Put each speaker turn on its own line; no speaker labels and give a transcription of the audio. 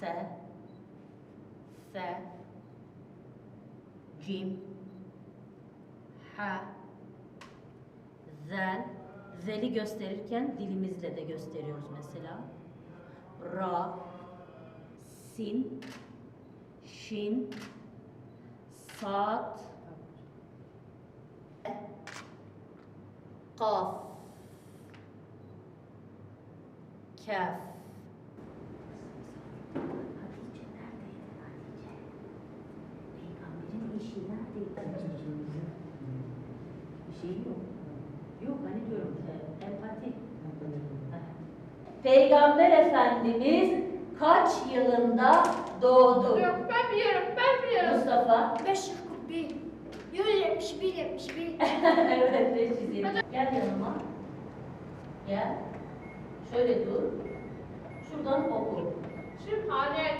Se. Se. Cim. Ha. Zel. Zel'i gösterirken dilimizle de gösteriyoruz mesela. Ra. Sin. Şin. Saat. Kaf. Kaf.
seçimimizin bir şeyi yok.
Yok hani diyorum e, empati. Peygamber Efendimiz kaç yılında doğdu?
Yok ben biliyorum, ben biliyorum.
Mustafa?
541, 171, 71.
evet, 571. Gel yanıma. Gel. Şöyle dur. Şuradan oku. Şimdi hane